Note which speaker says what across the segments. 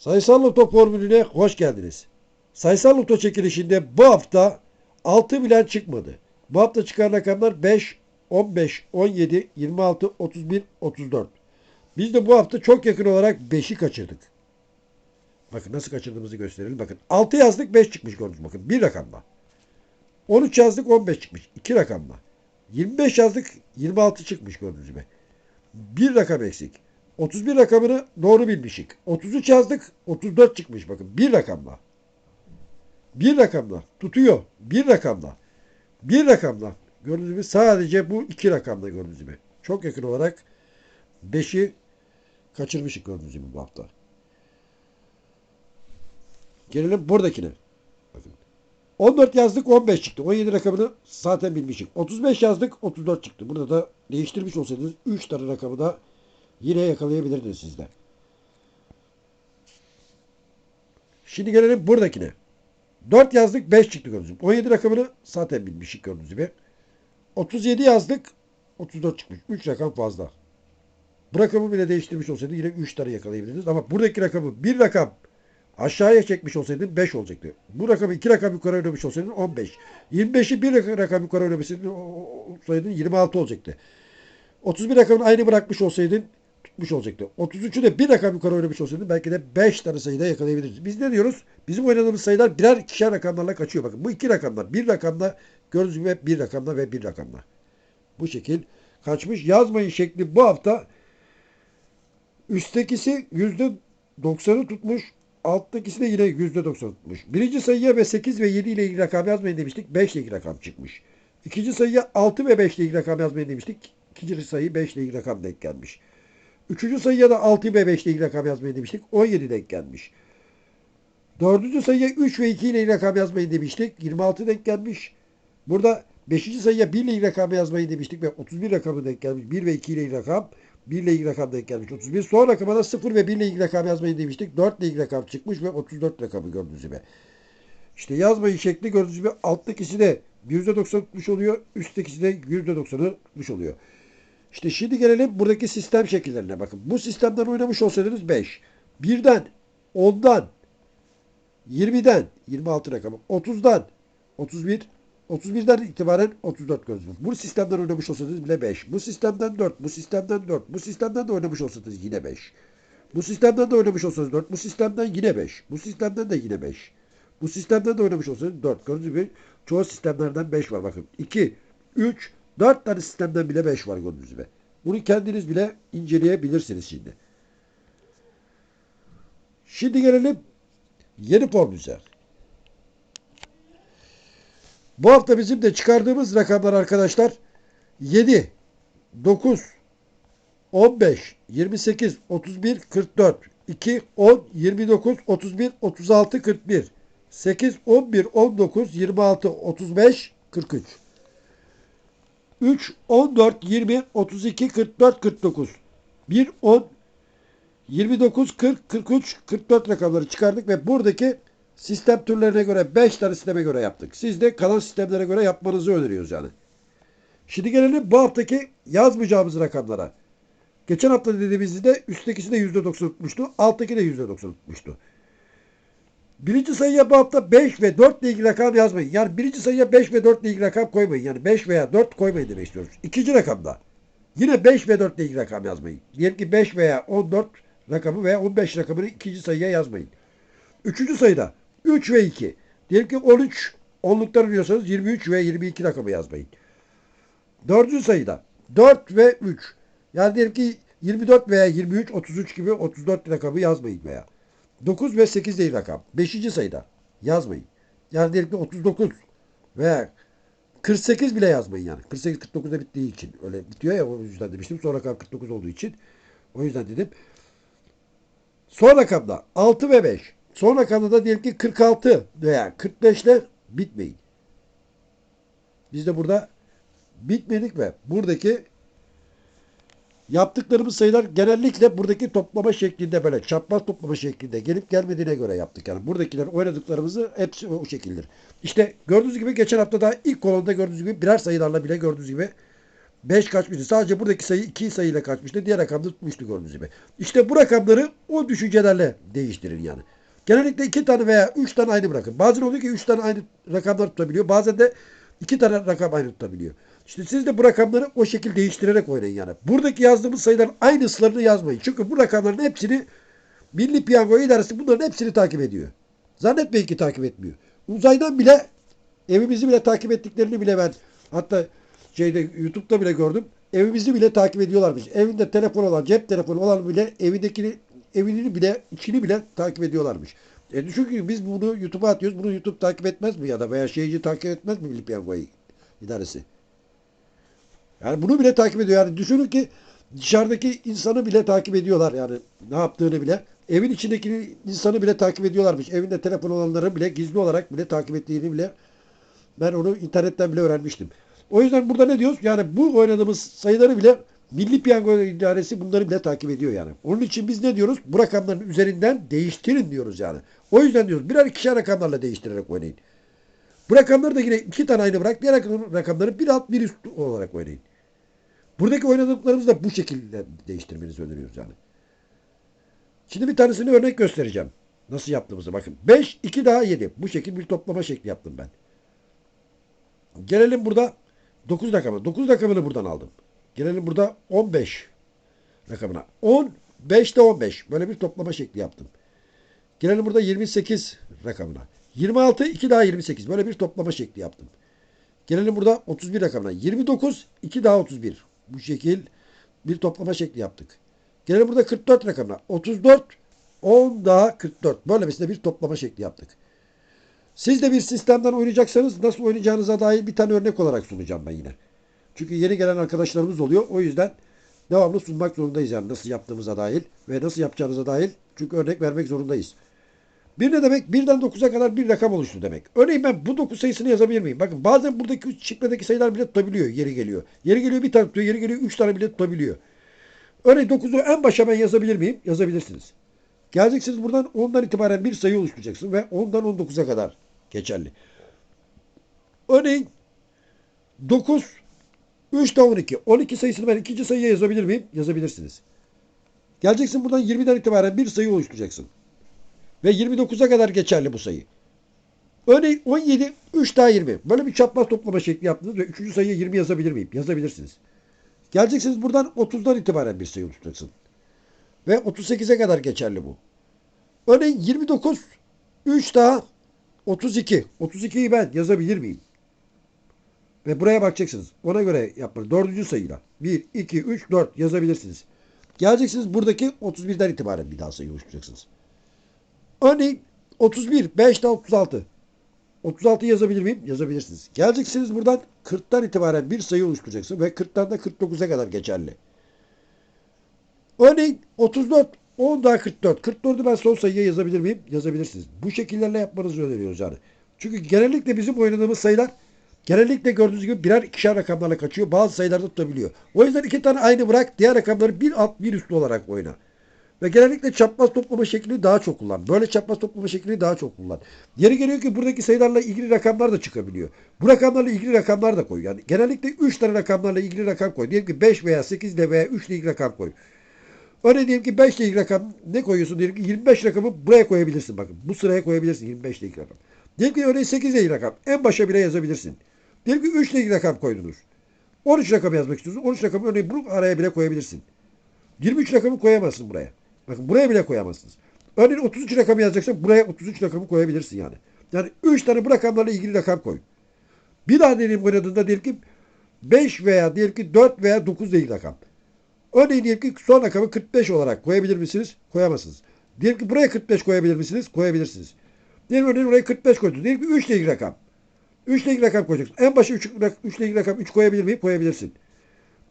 Speaker 1: Sayısal Loto formülüne hoş geldiniz. Sayısal Loto çekilişinde bu hafta 6 bilen çıkmadı. Bu hafta çıkan rakamlar 5, 15, 17, 26, 31, 34. Biz de bu hafta çok yakın olarak 5'i kaçırdık. Bakın nasıl kaçırdığımızı gösterelim. Bakın 6 yazdık 5 çıkmış gördünüz. Bakın bir rakamla. 13 yazdık 15 çıkmış. 2 rakamla. 25 yazdık 26 çıkmış gördüğünüz gibi. Bir rakam eksik. 31 rakamını doğru bilmişik. 33 yazdık 34 çıkmış bakın. Bir rakamla. Bir rakamla. Tutuyor. Bir rakamla. Bir rakamla. Gördüğünüz gibi sadece bu iki rakamla gördüğünüz gibi. Çok yakın olarak 5'i kaçırmışık gördüğünüz gibi bu hafta. Gelelim buradakine. Bakın. 14 yazdık 15 çıktı. 17 rakamını zaten bilmişik. 35 yazdık 34 çıktı. Burada da değiştirmiş olsaydınız 3 tane rakamı da yine yakalayabilirdiniz siz de. Şimdi gelelim buradakine. 4 yazdık 5 çıktı gördüğünüz gibi. 17 rakamını zaten bilmişik gördüğünüz gibi. 37 yazdık 34 çıkmış. 3 rakam fazla. Bu rakamı bile değiştirmiş olsaydı yine 3 tane yakalayabilirdiniz. Ama buradaki rakamı bir rakam aşağıya çekmiş olsaydın 5 olacaktı. Bu rakamı 2 rakam yukarı oynamış olsaydın 15. 25'i 1 rakam yukarı oynamış olsaydın 26 olacaktı. 31 rakamını aynı bırakmış olsaydın tutmuş olacaktı. 33'ü de bir rakam yukarı oynamış olsaydın belki de 5 tane sayıda yakalayabiliriz. Biz ne diyoruz? Bizim oynadığımız sayılar birer ikişer rakamlarla kaçıyor. Bakın bu iki rakamlar. Bir rakamla gördüğünüz gibi bir rakamla ve bir rakamla. Bu şekil kaçmış. Yazmayın şekli bu hafta üsttekisi %90'ı tutmuş. Alttakisi de yine %90 tutmuş. Birinci sayıya ve 8 ve 7 ile ilgili rakam yazmayın demiştik. 5 ile ilgili rakam çıkmış. İkinci sayıya 6 ve 5 ile ilgili rakam yazmayın demiştik. İkinci sayı 5 ile ilgili rakam denk gelmiş. Üçüncü sayıya da 6 ve 5 ile ilgili rakam yazmayın demiştik. 17 denk gelmiş. Dördüncü sayıya 3 ve 2 ile ilgili rakam yazmayın demiştik. 26 denk gelmiş. Burada 5. sayıya 1 ile ilgili rakam yazmayın demiştik ve 31 rakamı denk gelmiş. 1 ve 2 ile ilgili rakam. 1 ile ilgili rakam denk gelmiş 31. Son rakama da 0 ve 1 ile ilgili rakam yazmayın demiştik. 4 ile ilgili rakam çıkmış ve 34 rakamı gördüğünüz gibi. İşte yazmayı şekli gördüğünüz gibi alttakisi de %90 tutmuş oluyor. Üsttekisi de %90'ı tutmuş oluyor. İşte şimdi gelelim buradaki sistem şekillerine bakın. Bu sistemden oynamış olsaydınız 5. 1'den, 10'dan, 20'den, 26 rakamı, 30'dan, 31, 31'den itibaren 34 gözlük. Bu sistemden oynamış olsanız bile 5. Bu sistemden 4, bu sistemden 4, bu sistemden de oynamış olsanız yine 5. Bu sistemden de oynamış olsanız 4, bu sistemden yine 5. Bu sistemden de yine 5. Bu sistemden de oynamış olsanız 4. Gördüğünüz gibi çoğu sistemlerden 5 var bakın. 2, 3, 4 tane sistemden bile 5 var gördüğünüz gibi. Bunu kendiniz bile inceleyebilirsiniz şimdi. Şimdi gelelim yeni formüze. Bu hafta bizim de çıkardığımız rakamlar arkadaşlar 7, 9, 15, 28, 31, 44, 2, 10, 29, 31, 36, 41, 8, 11, 19, 26, 35, 43. 3, 14, 20, 32, 44, 49. 1, 10, 29, 40, 43, 44 rakamları çıkardık ve buradaki sistem türlerine göre 5 tane sisteme göre yaptık. Siz de kalan sistemlere göre yapmanızı öneriyoruz yani. Şimdi gelelim bu haftaki yazmayacağımız rakamlara. Geçen hafta dediğimizde üsttekisi de %90 tutmuştu. Alttaki de %90 tutmuştu. Birinci sayıya bu hafta 5 ve 4 ile ilgili rakam yazmayın. Yani birinci sayıya 5 ve 4 ile ilgili rakam koymayın. Yani 5 veya 4 koymayın demek istiyoruz. İkinci rakamda yine 5 ve 4 ile ilgili rakam yazmayın. Diyelim ki 5 veya 14 rakamı veya 15 rakamını ikinci sayıya yazmayın. Üçüncü sayıda 3 ve 2. Diyelim ki 13 onluktan arıyorsanız 23 ve 22 rakamı yazmayın. Dördüncü sayıda 4 ve 3. Yani diyelim ki 24 veya 23, 33 gibi 34 rakamı yazmayın veya. 9 ve 8 değil rakam. 5. sayıda yazmayın. Yani diyelim ki 39 veya 48 bile yazmayın yani. 48 49'da bittiği için öyle bitiyor ya o yüzden demiştim. Son rakam 49 olduğu için. O yüzden dedim. Son rakamda 6 ve 5. Son rakamda da diyelim ki 46 veya 45 ile bitmeyin. Biz de burada bitmedik ve buradaki yaptıklarımız sayılar genellikle buradaki toplama şeklinde böyle çapraz toplama şeklinde gelip gelmediğine göre yaptık. Yani buradakiler oynadıklarımızı hepsi o şekildir. İşte gördüğünüz gibi geçen hafta da ilk kolonda gördüğünüz gibi birer sayılarla bile gördüğünüz gibi 5 kaçmıştı. Sadece buradaki sayı 2 sayıyla kaçmıştı. Diğer rakamda tutmuştu gördüğünüz gibi. İşte bu rakamları o düşüncelerle değiştirin yani. Genellikle 2 tane veya 3 tane aynı bırakın. Bazen oluyor ki 3 tane aynı rakamlar tutabiliyor. Bazen de 2 tane rakam aynı tutabiliyor. İşte siz de bu rakamları o şekilde değiştirerek oynayın yani. Buradaki yazdığımız sayıların aynısılarını yazmayın. Çünkü bu rakamların hepsini Milli Piyango İdaresi bunların hepsini takip ediyor. Zannetmeyin ki takip etmiyor. Uzaydan bile evimizi bile takip ettiklerini bile ben hatta şeyde YouTube'da bile gördüm. Evimizi bile takip ediyorlarmış. Evinde telefon olan, cep telefonu olan bile evindekini evini bile içini bile takip ediyorlarmış. E ki biz bunu YouTube'a atıyoruz. Bunu YouTube takip etmez mi ya da veya şeyci takip etmez mi Milli Piyango İdaresi? Yani bunu bile takip ediyor. Yani düşünün ki dışarıdaki insanı bile takip ediyorlar yani ne yaptığını bile. Evin içindeki insanı bile takip ediyorlarmış. Evinde telefon olanları bile gizli olarak bile takip ettiğini bile ben onu internetten bile öğrenmiştim. O yüzden burada ne diyoruz? Yani bu oynadığımız sayıları bile Milli Piyango İdaresi bunları bile takip ediyor yani. Onun için biz ne diyoruz? Bu rakamların üzerinden değiştirin diyoruz yani. O yüzden diyoruz birer ikişer rakamlarla değiştirerek oynayın. Bu rakamları da yine iki tane aynı bırak. Diğer rakamları bir alt bir üst olarak oynayın. Buradaki oynadıklarımızı da bu şekilde değiştirmenizi öneriyoruz yani. Şimdi bir tanesini örnek göstereceğim. Nasıl yaptığımızı bakın. 5, 2 daha 7. Bu şekilde bir toplama şekli yaptım ben. Gelelim burada 9 rakamı. 9 rakamını buradan aldım. Gelelim burada 15 rakamına. 10, 5 de 15. Böyle bir toplama şekli yaptım. Gelelim burada 28 rakamına. 26, 2 daha 28. Böyle bir toplama şekli yaptım. Gelelim burada 31 rakamına. 29, 2 daha 31. Bu şekil bir toplama şekli yaptık. Gelelim burada 44 rakamına. 34, 10 daha 44. Böylesine bir toplama şekli yaptık. Siz de bir sistemden oynayacaksanız nasıl oynayacağınıza dair bir tane örnek olarak sunacağım ben yine. Çünkü yeni gelen arkadaşlarımız oluyor. O yüzden devamlı sunmak zorundayız yani nasıl yaptığımıza dair ve nasıl yapacağınıza dair. Çünkü örnek vermek zorundayız. Bir ne demek? Birden 9'a kadar bir rakam oluştu demek. Örneğin ben bu 9 sayısını yazabilir miyim? Bakın bazen buradaki şifredeki sayılar bile tutabiliyor. Yeri geliyor. Yeri geliyor bir tane tutuyor. Yeri geliyor 3 tane bile tutabiliyor. Örneğin 9'u en başa ben yazabilir miyim? Yazabilirsiniz. Geleceksiniz buradan 10'dan itibaren bir sayı oluşturacaksın ve 10'dan 19'a kadar geçerli. Örneğin 9, 3 de 12. 12 sayısını ben ikinci sayıya yazabilir miyim? Yazabilirsiniz. Geleceksin buradan 20'den itibaren bir sayı oluşturacaksın. Ve 29'a kadar geçerli bu sayı. Örneğin 17, 3 daha 20. Böyle bir çapraz toplama şekli yaptınız ve 3. sayıya 20 yazabilir miyim? Yazabilirsiniz. Geleceksiniz buradan 30'dan itibaren bir sayı oluşturacaksın. Ve 38'e kadar geçerli bu. Örneğin 29, 3 daha 32. 32'yi ben yazabilir miyim? Ve buraya bakacaksınız. Ona göre yapmanız. Dördüncü sayıyla. 1, 2, 3, 4 yazabilirsiniz. Geleceksiniz buradaki 31'den itibaren bir daha sayı oluşturacaksınız. Örneğin 31, 5 daha 36. 36 yazabilir miyim? Yazabilirsiniz. Geleceksiniz buradan 40'tan itibaren bir sayı oluşturacaksın ve 40'tan da 49'a kadar geçerli. Örneğin 34, 10 daha 44. 44'ü ben son sayıya yazabilir miyim? Yazabilirsiniz. Bu şekillerle yapmanızı öneriyoruz yani. Çünkü genellikle bizim oynadığımız sayılar genellikle gördüğünüz gibi birer ikişer rakamlarla kaçıyor. Bazı sayılarda tutabiliyor. O yüzden iki tane aynı bırak. Diğer rakamları bir alt bir üstlü olarak oyna. Ve genellikle çapraz toplama şeklini daha çok kullan. Böyle çapraz toplama şeklini daha çok kullan. Yeri geliyor ki buradaki sayılarla ilgili rakamlar da çıkabiliyor. Bu rakamlarla ilgili rakamlar da koy. Yani genellikle 3 tane rakamlarla ilgili rakam koy. Diyelim ki 5 veya 8 ile veya 3 ile ilgili rakam koy. Örneğin diyelim ki 5 ile ilgili rakam ne koyuyorsun? Diyelim ki 25 rakamı buraya koyabilirsin. Bakın bu sıraya koyabilirsin 25 ile ilgili rakam. Diyelim ki örneğin 8 ile ilgili rakam. En başa bile yazabilirsin. Diyelim ki 3 ile ilgili rakam koydunuz. 13 rakamı yazmak istiyorsun. 13 rakamı örneğin bu araya bile koyabilirsin. 23 rakamı koyamazsın buraya. Bakın buraya bile koyamazsınız. Örneğin 33 rakamı yazacaksan buraya 33 rakamı koyabilirsin yani. Yani 3 tane bu rakamlarla ilgili rakam koy. Bir daha diyelim oynadığında diyelim ki 5 veya diyelim ki 4 veya 9 ile ilgili rakam. Örneğin diyelim ki son rakamı 45 olarak koyabilir misiniz? Koyamazsınız. Diyelim ki buraya 45 koyabilir misiniz? Koyabilirsiniz. Diyelim örneğin oraya 45 koydunuz. Diyelim ki 3 ile ilgili rakam. 3 ile ilgili rakam koyacaksın. En başa 3, 3 ile ilgili rakam 3 koyabilir miyim? Koyabilirsin.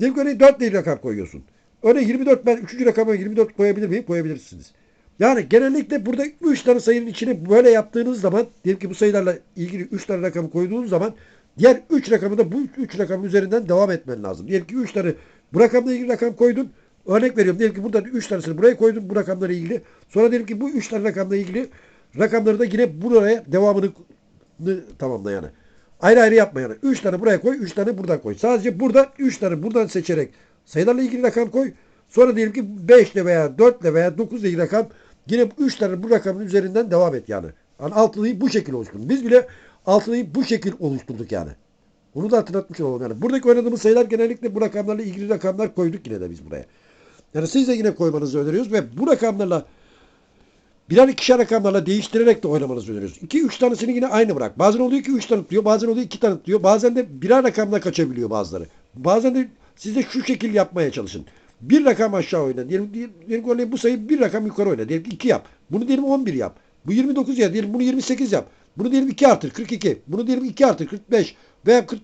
Speaker 1: Diyelim ki örneğin 4 ile ilgili rakam koyuyorsun. Örneğin 24 ben 3. rakama 24 koyabilir miyim? Koyabilirsiniz. Yani genellikle burada 3 tane sayının içine böyle yaptığınız zaman diyelim ki bu sayılarla ilgili 3 tane rakamı koyduğunuz zaman diğer 3 rakamı da bu 3 rakamın üzerinden devam etmen lazım. Diyelim ki 3 tane bu rakamla ilgili rakam koydun. Örnek veriyorum. Diyelim ki buradan 3 tanesini buraya koydun bu rakamlarla ilgili. Sonra diyelim ki bu 3 tane rakamla ilgili rakamları da yine buraya devamını tamamla yani. Ayrı ayrı yapma yani. 3 tane buraya koy, 3 tane buradan koy. Sadece burada 3 tane buradan seçerek sayılarla ilgili rakam koy. Sonra diyelim ki 5 ile veya 4 ile veya 9 ile ilgili rakam yine 3 tane bu rakamın üzerinden devam et yani. Yani altılıyı bu şekilde oluşturduk. Biz bile altılıyı bu şekil oluşturduk yani. Onu da hatırlatmış olalım yani. Buradaki oynadığımız sayılar genellikle bu rakamlarla ilgili rakamlar koyduk yine de biz buraya. Yani siz de yine koymanızı öneriyoruz ve bu rakamlarla birer ikişer rakamlarla değiştirerek de oynamanızı öneriyoruz. 2-3 tanesini yine aynı bırak. Bazen oluyor ki 3 tane bazen oluyor 2 tane. Bazen de birer rakamla kaçabiliyor bazıları. Bazen de siz de şu şekil yapmaya çalışın. Bir rakam aşağı oyna. Diyelim, diyelim, diyelim örneğin bu sayı bir rakam yukarı oyna. Diyelim ki 2 yap. Bunu diyelim 11 yap. Bu 29 ya. Diyelim bunu 28 yap. Bunu diyelim 2 artır 42. Bunu diyelim 2 artır 45. Veya 40,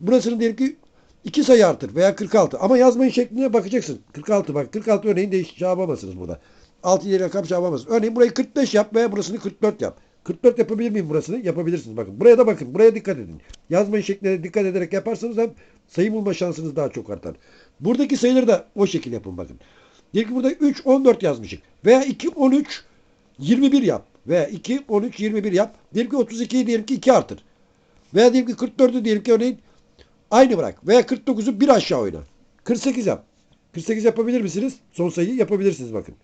Speaker 1: burasını diyelim ki 2 sayı artır veya 46. Ama yazmayın şekline bakacaksın. 46 bak 46 örneğin değiş şey yapamazsınız burada. 6 ileri rakam şey yapamazsınız. Örneğin burayı 45 yap veya burasını 44 yap. 44 yapabilir miyim burasını? Yapabilirsiniz. Bakın buraya da bakın. Buraya dikkat edin. Yazmayın şekline dikkat ederek yaparsanız hem sayı bulma şansınız daha çok artar. Buradaki sayıları da o şekil yapın bakın. Diyelim ki burada 3, 14 yazmışık. Veya 2, 13, 21 yap. Veya 2, 13, 21 yap. Diyelim ki 32'yi diyelim ki 2 artır. Veya diyelim ki 44'ü diyelim ki örneğin aynı bırak. Veya 49'u bir aşağı oyna. 48 yap. 48 yapabilir misiniz? Son sayıyı yapabilirsiniz bakın.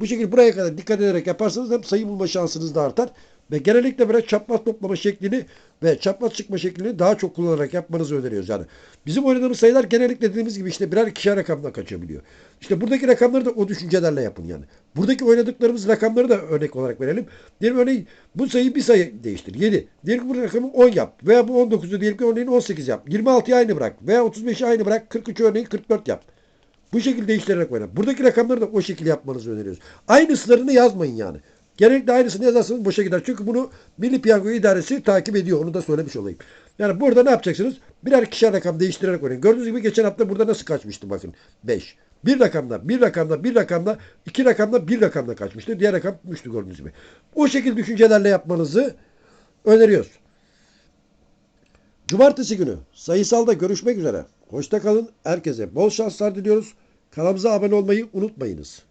Speaker 1: Bu şekilde buraya kadar dikkat ederek yaparsanız hem sayı bulma şansınız da artar. Ve genellikle böyle çapraz toplama şeklini ve çapraz çıkma şeklini daha çok kullanarak yapmanızı öneriyoruz. Yani bizim oynadığımız sayılar genellikle dediğimiz gibi işte birer ikişer rakamla kaçabiliyor. İşte buradaki rakamları da o düşüncelerle yapın yani. Buradaki oynadıklarımız rakamları da örnek olarak verelim. Diyelim örneğin bu sayıyı bir sayı değiştir. 7. Diyelim ki bu rakamı 10 yap. Veya bu 19'u diyelim ki örneğin 18 yap. 26'yı aynı bırak. Veya 35'i aynı bırak. 43'ü örneğin 44 yap. Bu şekilde değiştirerek oyna. Buradaki rakamları da o şekilde yapmanızı öneriyoruz. Aynısını yazmayın yani. Genellikle aynısını yazarsanız boşa gider. Çünkü bunu Milli Piyango İdaresi takip ediyor. Onu da söylemiş olayım. Yani burada ne yapacaksınız? Birer ikişer rakam değiştirerek oynayın. Gördüğünüz gibi geçen hafta burada nasıl kaçmıştı bakın. 5. Bir rakamda, bir rakamda, bir rakamda, iki rakamda, bir rakamda kaçmıştı. Diğer rakam tutmuştu gördüğünüz gibi. O şekilde düşüncelerle yapmanızı öneriyoruz. Cumartesi günü sayısalda görüşmek üzere. Hoşça kalın. Herkese bol şanslar diliyoruz. Kanalımıza abone olmayı unutmayınız.